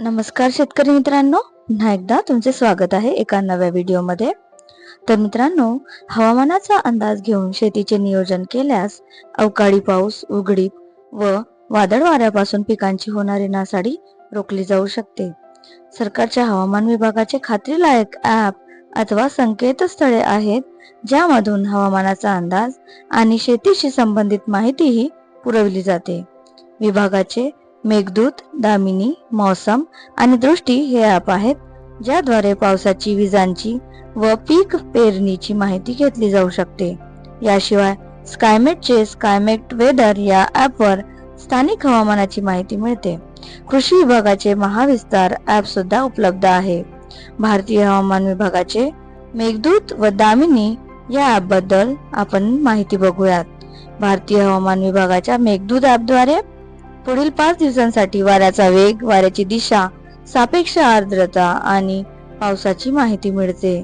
नमस्कार शेतकरी मित्रांनो. पुन्हा एकदा तुमचे स्वागत आहे एका नव्या व्हिडिओमध्ये. तर मित्रांनो हवामानाचा अंदाज घेऊन शेतीचे नियोजन केल्यास अवकाळी पाऊस उघडीप व वादळ वाऱ्यापासून पिकांची होणारी नासाडी रोखली जाऊ शकते. सरकारच्या हवामान विभागाचे खात्रीलायक ॲप अथवा संकेतस्थळे आहेत ज्यामधून हवामानाचा अंदाज आणि शेतीशी संबंधित माहितीही पुरवली जाते. विभागाचे मेघदूत दामिनी मौसम आणि दृष्टी हे ॲप आहेत ज्याद्वारे पावसाची विजांची व पीक पेरणीची माहिती घेतली जाऊ शकते. याशिवाय स्कायमेटचे स्कायमेट वेदर या ॲपवर स्थानिक हवामानाची माहिती मिळते. कृषी विभागाचे महाविस्तार ॲप सुद्धा उपलब्ध आहे. भारतीय हवामान विभागाचे मेघदूत व दामिनी या ॲपबद्दल आपण माहिती बघूयात. भारतीय हवामान विभागाच्या मेघदूत ॲपद्वारे पुढील पाच दिवसांसाठी वाऱ्याचा वेग वाऱ्याची दिशा सापेक्ष आर्द्रता आणि पावसाची माहिती मिळते.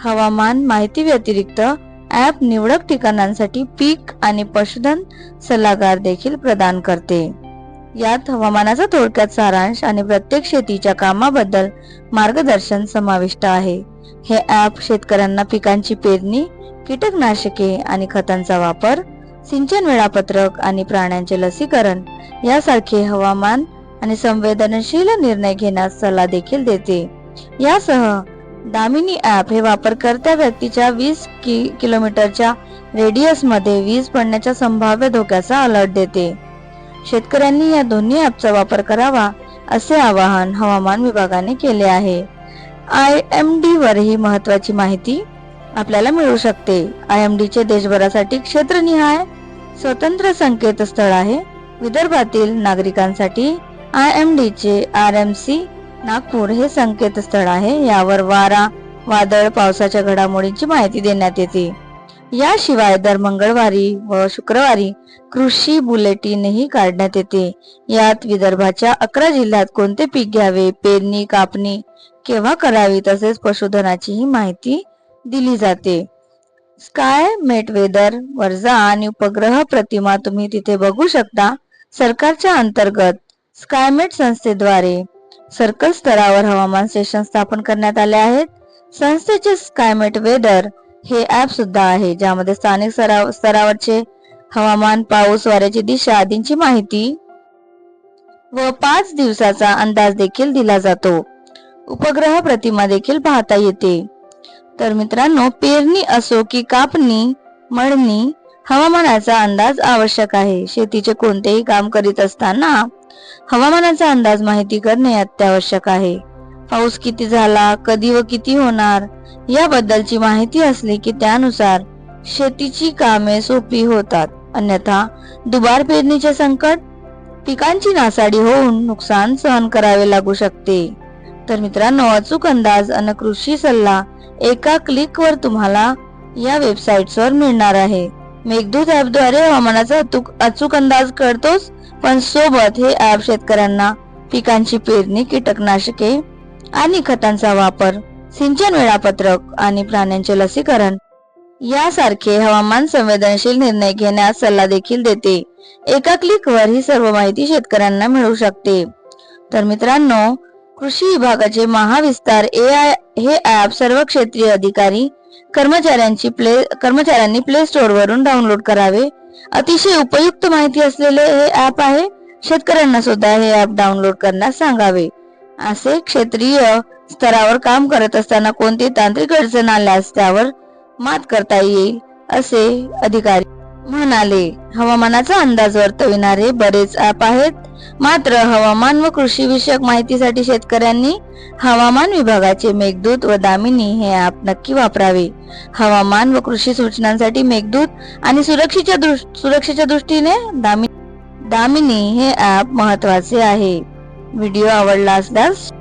हवामान माहिती व्यतिरिक्त ॲप निवडक ठिकाणांसाठी पीक आणि पशुधन सल्लागार देखील प्रदान करते. यात हवामानाचा थोडक्यात सारांश आणि प्रत्येक शेतीच्या कामाबद्दल मार्गदर्शन समाविष्ट आहे. हे ॲप शेतकऱ्यांना पिकांची पेरणी कीटकनाशके आणि खतांचा वापर सिंचन वेळापत्रक आणि प्राण्यांचे लसीकरण यासारखे हवामान आणि संवेदनशील निर्णय घेण्यास सल्ला देखील देते. यासह दामिनी ॲप हे वापरकर्त्या व्यक्तीच्या वीस कि किलोमीटरच्या रेडियसमध्ये वीज पडण्याच्या संभाव्य धोक्याचा अलर्ट देते. शेतकऱ्यांनी या दोन्ही ॲपचा वापर करावा असे आवाहन हवामान विभागाने केले आहे. आय एम डी वरही महत्वाची माहिती आपल्याला मिळू शकते. आय एम डीचे देशभरासाठी क्षेत्रनिहाय स्वतंत्र संकेतस्थळ आहे. विदर्भातील नागरिकांसाठी आय एम डी चे आर एम सी नागपूर हे संकेतस्थळ आहे. यावर वारा वादळ पावसाच्या घडामोडींची माहिती देण्यात येते. याशिवाय दर मंगळवारी व शुक्रवारी कृषी बुलेटिनही काढण्यात येते. यात विदर्भाच्या अकरा जिल्ह्यात कोणते पीक घ्यावे पेरणी कापणी केव्हा करावी तसेच पशुधनाचीही माहिती दिली जाते. स्काय मेटवेदर वेदर आणि उपग्रह प्रतिमा तुम्ही तिथे बघू शकता सरकारच्या अंतर्गत स्कायमेट संस्थेद्वारे सर्कल स्तरावर हवामान स्टेशन स्थापन करण्यात आले आहेत. संस्थेचे स्कायमेट वेदर हे ऍप सुद्धा आहे ज्यामध्ये स्थानिक स्तरा- स्तरावरचे हवामान पाऊस वाऱ्याची दिशा आदींची माहिती व पाच दिवसाचा अंदाज देखील दिला जातो. उपग्रह प्रतिमा देखील पाहता येते. तर मित्रांनो पेरणी असो की कापणी मळणी हवामानाचा अंदाज आवश्यक आहे. शेतीचे कोणतेही काम करीत असताना हवामानाचा अंदाज माहिती करणे अत्यावश्यक आहे. पाऊस किती झाला कधी व किती होणार याबद्दलची माहिती असली की त्यानुसार शेतीची कामे सोपी होतात. अन्यथा दुबार पेरणीचे संकट पिकांची नासाडी होऊन नुकसान सहन करावे लागू शकते. तर मित्रांनो अचूक अंदाज आणि कृषी सल्ला एका क्लिकवर तुम्हाला या वेबसाईट्सवर मिळणार आहे. मेघदूत ऍपद्वारे हवामानाचा अचूक अचूक अंदाज कळतोच पण सोबत हे ऍप शेतकऱ्यांना पिकांची पेरणी कीटकनाशके आणि खतांचा वापर सिंचन वेळापत्रक आणि प्राण्यांचे लसीकरण यासारखे हवामान संवेदनशील निर्णय घेण्यास सल्ला देखील देते. एका क्लिकवर ही सर्व माहिती शेतकऱ्यांना मिळू शकते. तर मित्रांनो कृषी विभागाचे महाविस्तार ए आय हे ऍप सर्व क्षेत्रीय अधिकारी कर्मचाऱ्यांची प्ले कर्मचाऱ्यांनी प्ले स्टोअर वरून डाउनलोड करावे. अतिशय उपयुक्त माहिती असलेले हे ऍप आहे. शेतकऱ्यांना सुद्धा हे ऍप डाउनलोड करण्यास सांगावे. असे क्षेत्रीय स्तरावर काम करत असताना कोणती तांत्रिक अडचण आल्यास त्यावर मात करता येईल असे अधिकारी म्हणाले हवामानाचा अंदाज वर्तविणारे बरेच ऍप आहेत. मात्र हवामान व कृषी विषयक माहितीसाठी शेतकऱ्यांनी हवामान विभागाचे मेघदूत व दामिनी हे ऍप नक्की वापरावे. हवामान व कृषी सूचनांसाठी मेघदूत आणि सुरक्षेच्या दृष- सुरक्षेच्या दृष्टीने दामि दामिनी हे ऍप महत्त्वाचे आहे. व्हिडिओ आवडला असल्यास